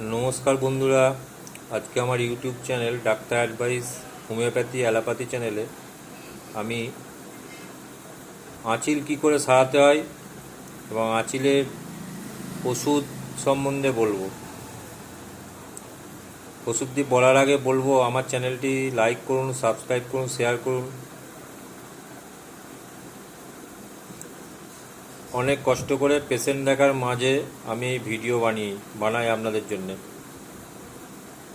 নমস্কার বন্ধুরা, আজকে আমার YouTube channel doctor advice homeopathy allopathy চ্যানেলে আমি আঁচিল কী করে সারাতে হয় এবং আঁচিলের ওষুধ সম্বন্ধে বলব। ওষুধটি বলার আগে বলব, আমার চ্যানেলটি লাইক করুন, সাবস্ক্রাইব করুন, শেয়ার করুন। অনেক কষ্ট করে পেশেন্ট দেখার মাঝে আমি ভিডিও বানিয়ে, বানাই আপনাদের জন্য।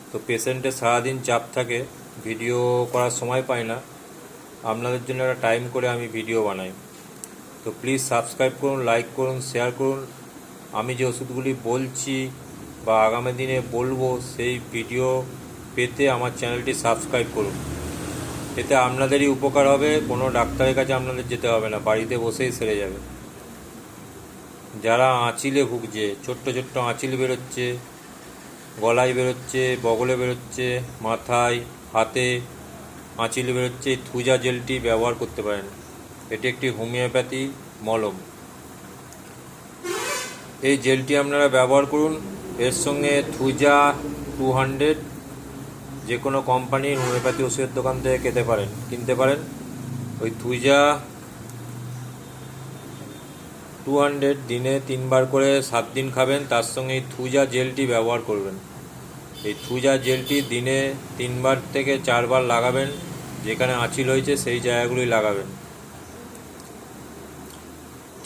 তো পেশেন্টের সারাদিন চাপ থাকে ভিডিও করার সময় পাই না। আপনাদের জন্য একটা টাইম করে আমি ভিডিও বানাই। তো প্লিজ সাবস্ক্রাইব করুন লাইক করুন শেয়ার করুন। আমি যে ওষুধগুলি বলছি বা আগামী দিনে বলব, সেই ভিডিও পেতে আমার চ্যানেলটি সাবস্ক্রাইব করুন। এতে আপনাদেরই উপকার হবে, কোনো ডাক্তারের কাছে আপনাদের যেতে হবে না, বাড়িতে বসেই সেরে যাবে। যারা আঁচিলে ভুগছে, ছোট্ট ছোট্ট আঁচিল বেরোচ্ছে, গলায় বেরোচ্ছে, বগলে বেরোচ্ছে, মাথায়, হাতে আঁচিল বেরোচ্ছে থুজা জেলটি ব্যবহার করতে পারেন এটি একটি হোমিওপ্যাথি মলম। এই জেলটি আপনারা ব্যবহার করুন। এর সঙ্গে থুজা টু হান্ড্রেড যে কোনো কোম্পানির হোমিওপ্যাথি ওষুধের দোকান থেকে খেতে পারেন, কিনতে পারেন। ওই থুজা টু হান্ড্রেড দিনে তিনবার করে সাত দিন খাবেন, তার সঙ্গে এই থুজা জেলটি ব্যবহার করবেন। এই থুজা জেলটি দিনে তিনবার থেকে চারবার লাগাবেন, যেখানে আঁচিল হয়েছে সেই জায়গাগুলি লাগাবেন।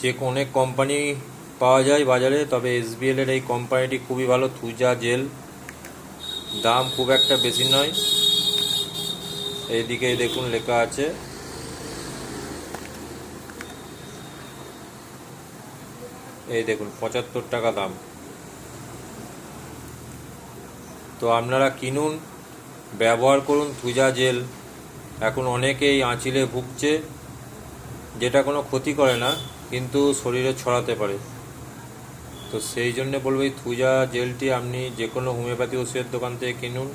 যে অনেক কোম্পানি পাওয়া যায় বাজারে, তবে এসবিএল এর এই কোম্পানিটি খুবই ভালো থুজা জেল। দাম খুব একটা বেশি নয়। এইদিকে দেখুন লেখা আছে। এই দেখুন, পঁচাত্তর টাকা দাম। তো আপনারা কিনুন, ব্যবহার করুন, থুজা জেল। এখন অনেকেই আঁচিলে ভুগছে, যেটা কোনো ক্ষতি করে না, কিন্তু শরীরে ছড়াতে পারে। তো সেই জন্য বলব, এই থুজা জেলটি আপনি যে কোনো হোমিওপ্যাথি ওষুধের দোকান থেকে কিনুন।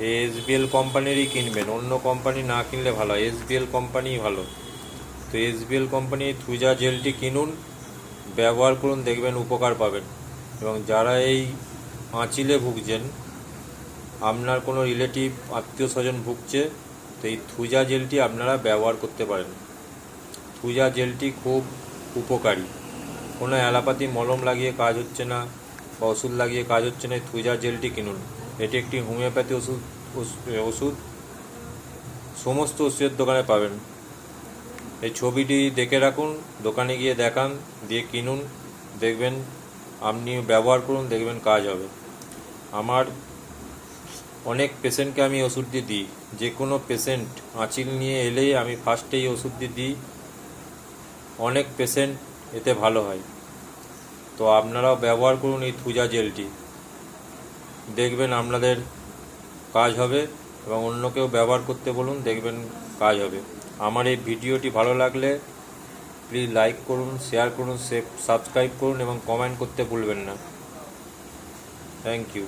এসবিএল কোম্পানিরই কিনবেন, অন্য কোম্পানি না কিনলে ভালো এসবিএল কোম্পানিই ভালো। তো এসবিএল কোম্পানির থুজা জেলটি কিনুন ব্যবহার করুন, দেখবেন উপকার পাবেন। এবং যারা এই আঁচিলে ভুগছেন, আপনার কোনো রিলেটিভ আত্মীয় স্বজন ভুগছে, তো এই থুজা জেলটি আপনারা ব্যবহার করতে পারেন। থুজা জেলটি খুব উপকারী। কোনো অ্যালোপ্যাথি, মলম লাগিয়ে কাজ হচ্ছে না বা ওষুধ লাগিয়ে কাজ হচ্ছে না, এই থুজা জেলটি কিনুন। এটি একটি হোমিওপ্যাথি ওষুধ ওষুধ। সমস্ত ওষুধের দোকানে পাবেন। এই ছবিটি দেখে রাখুন, দোকানে গিয়ে দেখান, দিয়ে কিনুন, দেখবেন আপনি ব্যবহার করুন, দেখবেন কাজ হবে। আমার অনেক পেশেন্টকে আমি ওষুধটি দিই। যে কোনো পেশেন্ট আঁচিল নিয়ে এলেই আমি ফার্স্টেই ওষুধটি দিই। অনেক পেশেন্ট এতে ভালো হয়। তো আপনারাও ব্যবহার করুন এই থুজা জেলটি। দেখবেন আপনাদের কাজ হবে এবং অন্যকেও ব্যবহার করতে বলুন, দেখবেন কাজ হবে। আমার এই ভিডিওটি ভালো লাগলে প্লিজ লাইক করুন শেয়ার করুন সাবস্ক্রাইব করুন এবং কমেন্ট করতে ভুলবেন না। Thank you